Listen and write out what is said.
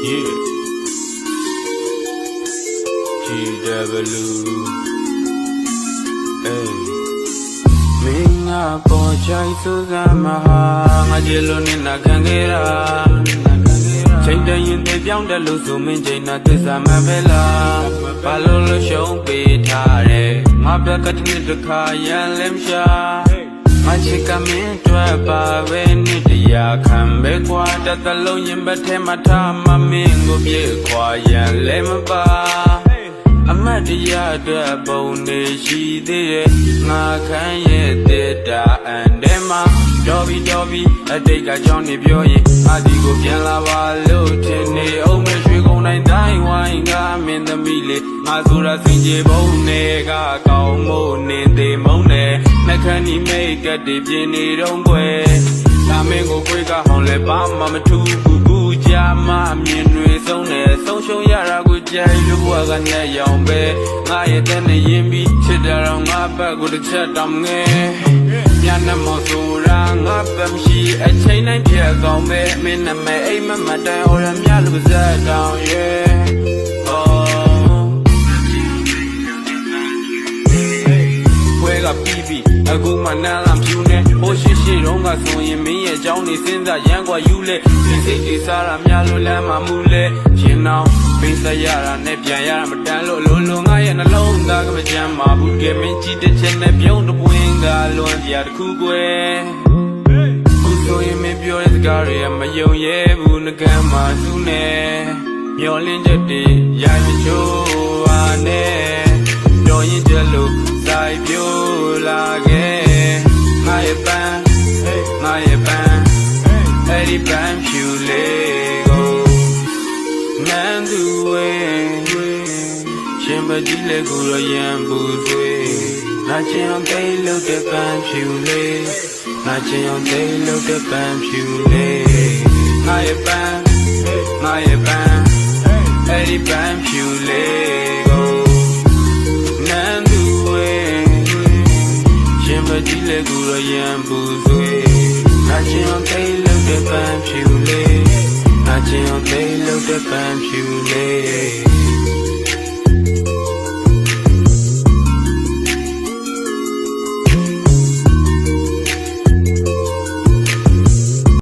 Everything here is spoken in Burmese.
Yeah. GW. Hey. မင်းငါပေါ်ချိုင်စူးစမ်းမဟာငါကြည်လို့နဲ့နာခံခဲ့တာချိန်တရင်တပြောင်းတယ်လို့ဆိုမင်းချိန်နာသစ္စာမပဲလားဘာလို့လို့ရှုံးပေးထားတယ်ငါဘက်ကတစ်နှစ်တစ်ခါရန်လင်းရှာ မချစ်ကမင်းတွေ့ပါပဲနှစ်တရာခံပဲကွာတသလုံးရင်ဘက်ထဲမှာထားမမင်းကိုပြေခွာရန်လဲမပါအမတ်တရားအတွက်ပုံနေရှိသေးရဲ့ငါခံရဲ့တက်တာအန်တဲမှာတော်ပြီတော်ပြီအတိတ်ကကြောင်းနေပြောရင်အဒီကိုပြန်လာပါလို့ထင်နေအောင်မရွှေကုန်တိုင်းတိုင်းဝိုင်းကမင်းသမီးလေးငါဆိုတာစင်ကြေပုံနဲ့ကကောင်းမို့နေသေးမုံနဲ့နှ ခမ်းဒီမိတ်ကတ်တွေပြင်းနေတော့ကွယ်ဒါမင်းကိုခွေးကဟောင်းလဲဘာမှမထူးဘူးဘူးကြမမြင်တွေဆုံးနဲ့ဆုံးရှုံးရတာကိုကြိုက်လို့ဘဝကနဲ့ရောင်ပဲငါရဲ့တဲ့နဲ့ရင်ပြီးချစ်တယ်တော့ငါဘက်ကိုတစ်ချက်တောင်ငယ်ညနေမဆိုတာငါဘက်မရှိအချိန်တိုင်းပြက်ကောင်းပဲမင်းနဲ့မဲအိမ်မမတိုင်ဟောရမြလို့ပါစက်တောင်ရဲ့ အခုမှနန်းလာဖြူနေဟိုရှိရှိတော့ကဆိုရင်မင်းရဲ့အကြောင်းနေစဉ်းစားရမ်းกว่าယူလေဒီစိတ်တွေစားတာများလို့လမ်းမှာမူလေရင်အောင်ပေးစရတာနဲ့ပြန်ရတာမတန်လို့လုံးလုံးငါရဲ့နှလုံးသားကမကြမ်းပါဘူးကဲမင်းကြည့်တဲ့ချက်နဲ့ပြုံးတပွင့်ကလွန်ပြတစ်ခုကွယ်ခုဆိုရင်မင်းပြောတဲ့စကားတွေကမယုံရဲဘူးငကမ်းမှာသူ့နဲ့မျောလင်းချက်တွေရာမချိုးပါနဲ့ပြောရင်ကြလို့စိုက်ပြို အဲ့ဒီပန်းဖြူလေးကိုနန်းသူဝဲရှင်ပတိလေကိုရရန်ပူဆွေနာချင်အောင်တိတ်လို့တဲ့ပန်း ပန်းဖြူလေး I can't take look the fan few days